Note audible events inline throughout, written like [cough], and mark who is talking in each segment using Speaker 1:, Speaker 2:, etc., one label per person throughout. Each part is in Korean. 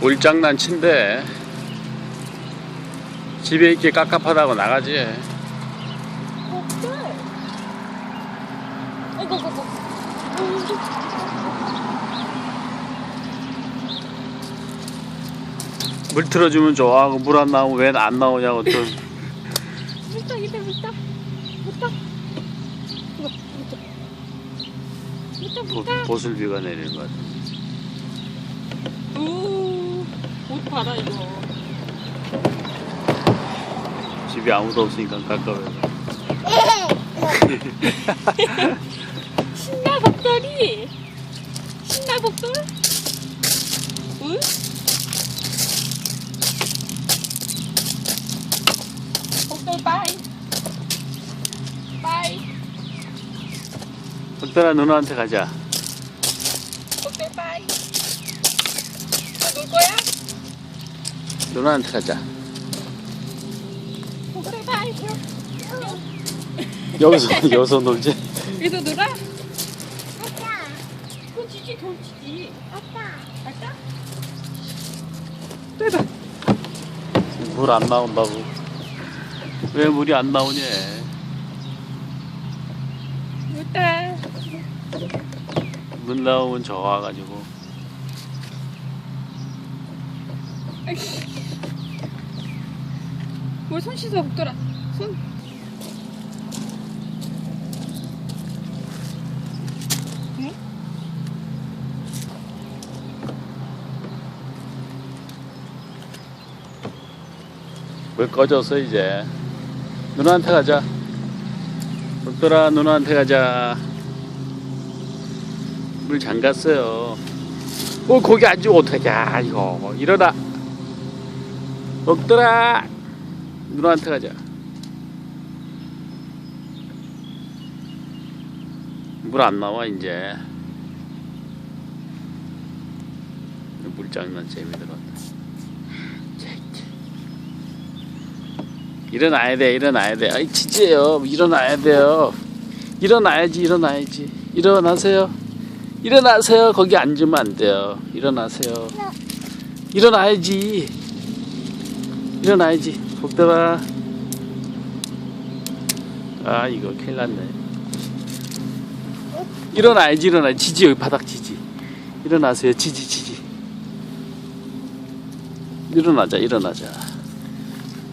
Speaker 1: 물장난친데 집에 있기 깝깝하다고 나가지. 물 틀어주면 좋아하고 물 안 나오면 왜 안 나오냐고 또. 보슬비가 내리는 것 같아
Speaker 2: 옷 봐라, 이거.
Speaker 1: 집에 아무도 없으니까 깝깝해
Speaker 2: 신나, 복돌이. 신나, 복돌. 응? 복돌, 빠이. 빠이.
Speaker 1: 덕들아 누나한테 가자
Speaker 2: 복돌, 빠이. 너놀 거야?
Speaker 1: 누나한테 가자. 여기서 [laughs] 여기서 놀지
Speaker 2: 여기서 놀아? 아빠. 그건 지지, 돌지지. 아빠. 아빠? 빼봐.
Speaker 1: 물 안 나온다고 왜 물이 안 나오냐
Speaker 2: 물다.
Speaker 1: 물 나오면 저와가지고
Speaker 2: 뭘 손 씻어, 복돌아. 손. 응?
Speaker 1: 왜 꺼졌어 이제 누나한테 가자 덕들아 누나한테 가자 물 잠갔어요 어 거기 앉으면 어떡하냐 이거 일어나 덕들아 누나한테 가자 물 안 나와 이제 물장난 재미 들었다 일어나야 돼, 일어나야 돼. 아이, 지지예요. 일어나야 돼요. 일어나야지, 일어나야지. 일어나세요. 일어나세요. 거기 앉으면 안 돼요. 일어나세요. 일어나야지. 일어나야지. 복들아. 아, 이거 큰일 났네. 일어나야지, 일어나. 지지, 여기 바닥 지지. 일어나세요. 지지, 지지. 일어나자, 일어나자.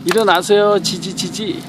Speaker 1: 일어나세요 지지 지지